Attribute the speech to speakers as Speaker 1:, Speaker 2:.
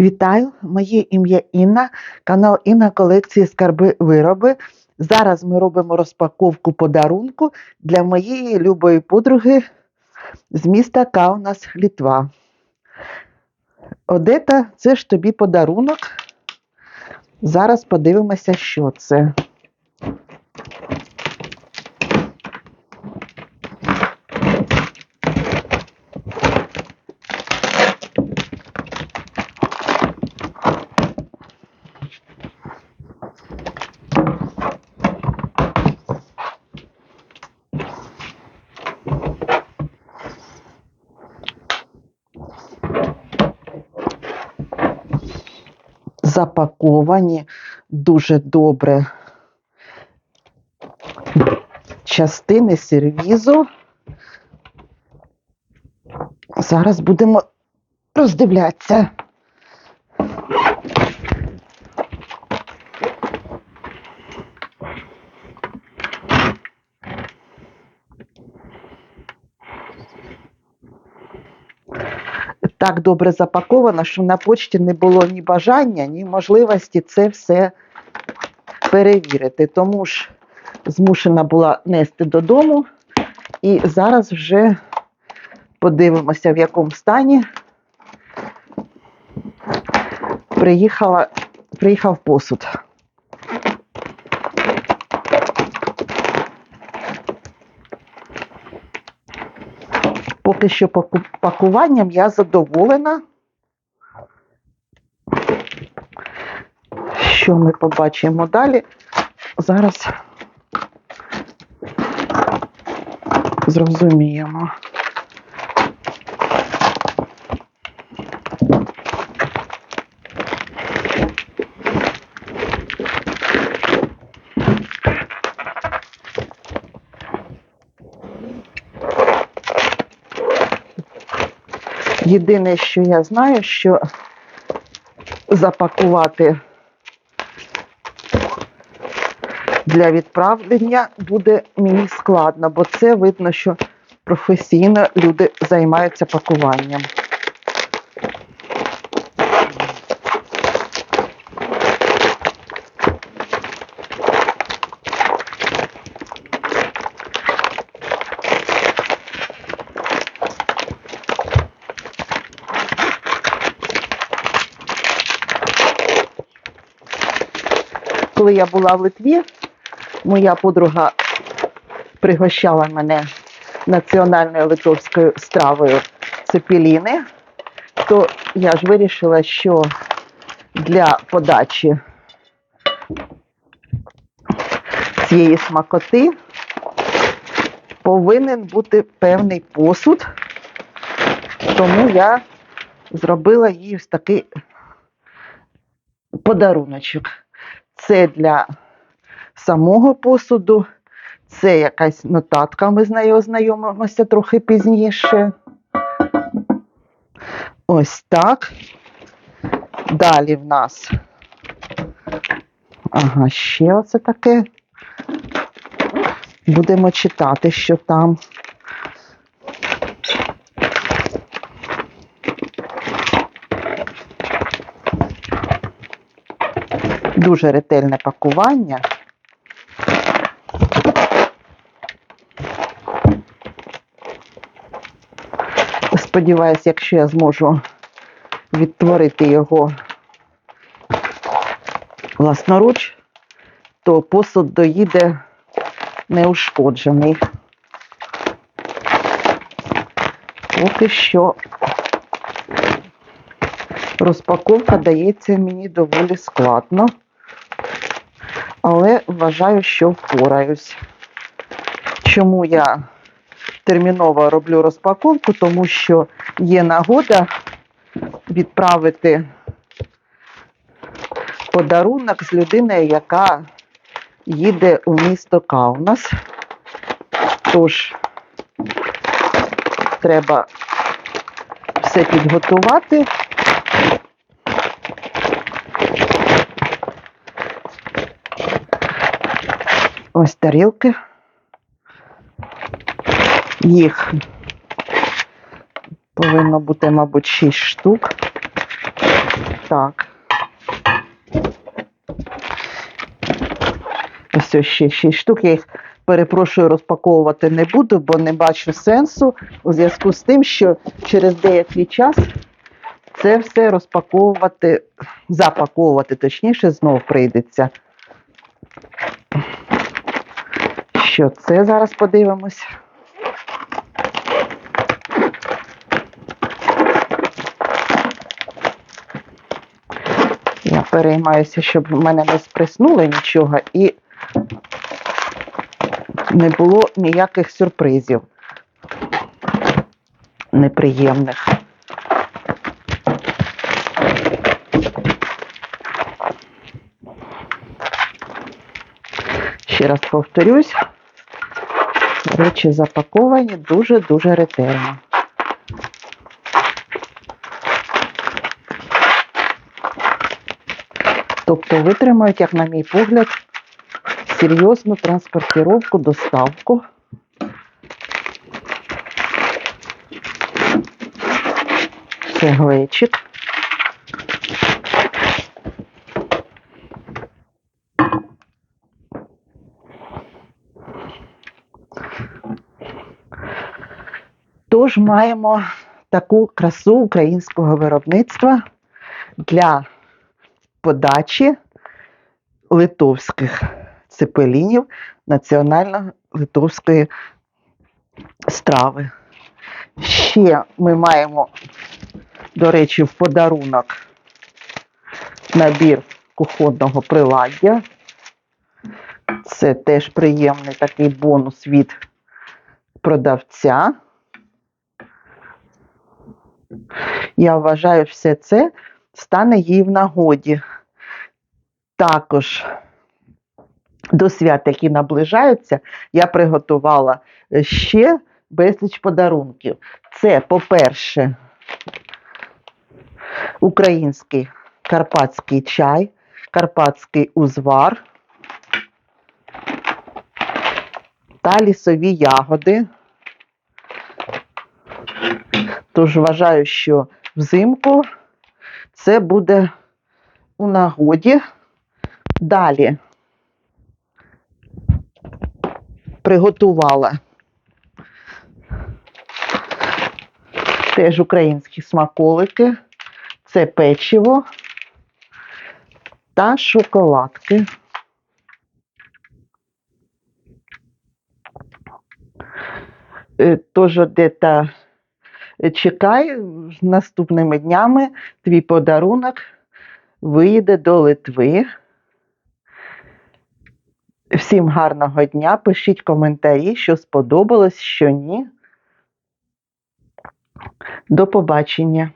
Speaker 1: Вітаю! Моє ім'я Інна, канал Інна колекції Скарби Вироби. Зараз ми робимо розпаковку подарунку для моєї любої подруги з міста Каунас, Літва. Одета, це ж тобі подарунок. Зараз подивимося, що це. Запаковані дуже добре частини сервізу. Зараз будемо роздивлятися. Так добре запаковано, що на почті не було ні бажання, ні можливості це все перевірити. Тому ж змушена була нести додому. І зараз вже подивимося, в якому стані приїхала, приїхав посуд. Поки що пакуванням я задоволена. Що ми побачимо далі? Зараз зрозуміємо. Єдине, що я знаю, що запакувати для відправлення буде мені складно, бо це видно, що професійно люди займаються пакуванням. Коли я була в Литві, моя подруга пригощала мене національною литовською стравою цепіліни, то я ж вирішила, що для подачі цієї смакоти повинен бути певний посуд, тому я зробила їй ось такий подаруночок. Це для самого посуду, це якась нотатка, ми з нею ознайомимося трохи пізніше. Ось так. Далі в нас. Ага, ще оце таке. Будемо читати, що там. Дуже ретельне пакування. Сподіваюсь, якщо я зможу відтворити його власноруч, то посуд доїде неушкоджений. Поки що розпаковка дається мені доволі складно, але вважаю, що впораюсь. Чому я терміново роблю розпаковку? Тому що є нагода відправити подарунок з людиною, яка їде у місто Каунас. Тож треба все підготувати. Ось тарілки. Їх повинно бути, мабуть, 6 штук. так. Ось ось ще 6 штук. Я їх перепрошую розпаковувати не буду, бо не бачу сенсу у зв'язку з тим, що через деякий час це все розпаковувати, запаковувати, точніше, знов прийдеться. Що це зараз подивимось? Я переймаюся, щоб в мене не спреснуло нічого і не було ніяких сюрпризів неприємних. Ще раз повторюсь, речі запаковані дуже-дуже ретельно. Тобто витримають, як на мій погляд, серйозну транспортировку, доставку. Це глечик. Тож маємо таку красу українського виробництва для подачі литовських цепелінів національно-литовської страви. Ще ми маємо, до речі, в подарунок набір кухонного приладдя. Це теж приємний такий бонус від продавця. Я вважаю, все це стане їй в нагоді. Також до свят, які наближаються, я приготувала ще безліч подарунків. Це, по-перше, український карпатський чай, карпатський узвар та лісові ягоди. Тож вважаю, що взимку це буде у нагоді. Далі приготувала теж українські смаколики, це печиво та шоколадки. Е, Тож де-то чекай, наступними днями твій подарунок виїде до Литви. Всім гарного дня. Пишіть коментарі, що сподобалось, що ні. До побачення.